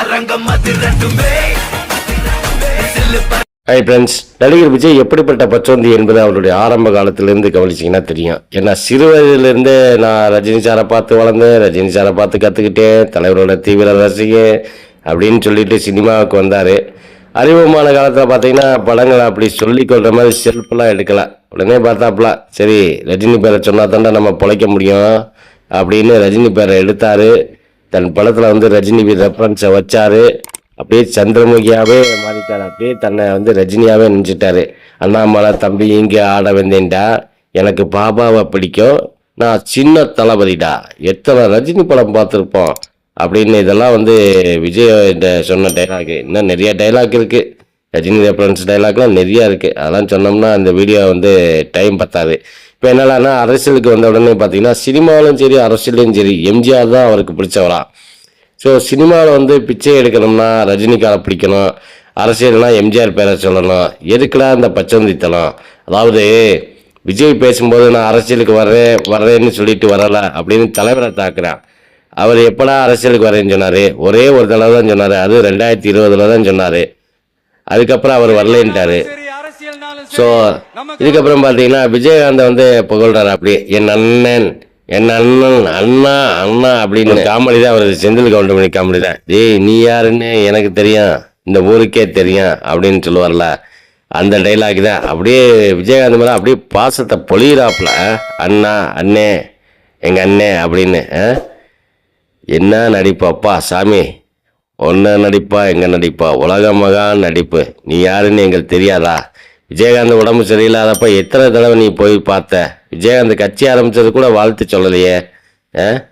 அரங்கம் hi friends நடிகர் விஜய் எப்படிப்பட்ட பச்சோந்தி என்பது அவருடைய ஆரம்ப காலத்திலேருந்து கவனிச்சிங்கன்னா தெரியும். ஏன்னா சிறு வயதிலிருந்தே நான் ரஜினி சாரை பார்த்து வளர்ந்தேன் ரஜினி சாரை பார்த்து கற்றுக்கிட்டேன் தலைவரோட தீவிர ரசிகன் அப்படின்னு சொல்லிட்டு சினிமாவுக்கு வந்தார். அறிமுகமான காலத்தில் பார்த்தீங்கன்னா படங்களை அப்படி சொல்லிக்கொள்கிற மாதிரி செல்ஃபெல்லாம் எடுக்கல. உடனே பார்த்தாப்புல சரி ரஜினி பேரை சொன்னா தாண்டா நம்ம பிழைக்க முடியும் அப்படின்னு ரஜினி பேரை எடுத்தார். தன் படத்தில் வந்து ரஜினி ரெஃபரன்ஸை வச்சாரு. அப்படியே சந்திரமுகியாவே மாறிட்டார். அப்படியே தன்னை வந்து ரஜினியாகவே நினச்சிட்டாரு. அண்ணாமலை தம்பி இங்கே ஆட வந்தேன்டா. எனக்கு பாபாவை பிடிக்கும். நான் சின்ன தளபதிடா. எத்தனை ரஜினி படம் பார்த்துருப்போம்? அப்படின்னு இதெல்லாம் வந்து விஜய் சொன்ன டைலாக் இன்னும் நிறைய டைலாக் இருக்குது ரஜினி ரெஃபரன்ஸ் டைலாக்லாம் நிறையா இருக்குது அதெல்லாம் சொன்னோம்னா அந்த வீடியோ வந்து டைம் பத்தாது. இப்போ என்னடான்னா அரசியலுக்கு வந்த உடனே பார்த்தீங்கன்னா சினிமாவிலும் சரி அரசியலையும் சரி எம்ஜிஆர் தான் அவருக்கு பிடிச்சவரா. ஸோ சினிமாவில் வந்து பிச்சை எடுக்கணும்னா ரஜினிகாரை பிடிக்கணும். அரசியல்னால் எம்ஜிஆர் பேரை சொல்லணும். எதுக்குடா இந்த பச்சந்தித்தனம்? அதாவது விஜய் பேசும்போது நான் அரசியலுக்கு வர்றேன் வர்றேன்னு சொல்லிட்டு வரலை அப்படின்னு தலைவரை தாக்குறான். அவர் எப்படா அரசியலுக்கு வரேன்னு சொன்னார்? ஒரே ஒரு தடவை தான் சொன்னார். அது ரெண்டாயிரத்தி இருபதுல தான் சொன்னார். அதுக்கப்புறம் அவர் வரலேன்ட்டாரு. ஸோ இதுக்கப்புறம் பார்த்தீங்கன்னா விஜயகாந்த் வந்து புகழ்றாரு அப்படி என் அண்ணன் என் அண்ணன் அண்ணா அண்ணா அப்படின்னு காமெடி தான் அவர் செந்தில் கவுண்டமணி காமெடி தான். டேய் நீ யாருன்னு எனக்கு தெரியும். இந்த ஊருக்கே தெரியும் அப்படின்னு சொல்லுவார்ல. அந்த டைலாக் தான். அப்படியே விஜயகாந்த் மேலே அப்படியே பாசத்தை பொழியிறாப்புல. அண்ணா அண்ணே எங்கள் அண்ணே அப்படின்னு? என்ன நடிப்பாப்பா சாமி? ஒன்ன நடிப்பா எங்க நடிப்பா? உலக மகான் நடிப்பு. நீ யாருன்னு எங்களுக்கு தெரியாதா? விஜயகாந்த் உடம்பு சரியில்லாதப்ப எத்தனை தடவை நீ போய் பார்த்த? விஜயகாந்த் கட்சி ஆரம்பிச்சது கூட வாழ்த்து சொல்லலையே. ஆ?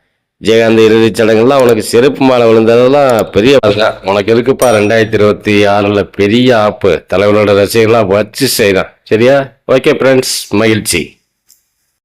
விஜயகாந்த் இறுதிச் சடங்குலாம் உனக்கு செருப்பு மாலை விழுந்ததெல்லாம் பெரிய உனக்கு இருக்குப்பா ரெண்டாயிரத்தி இருபத்தி ஆறுல பெரிய ஆப்பு. தலைவரோட ரசிகர்களாக வச்சு செய்கிறான் சரியா? ஓகே ஃப்ரெண்ட்ஸ் மகிழ்ச்சி.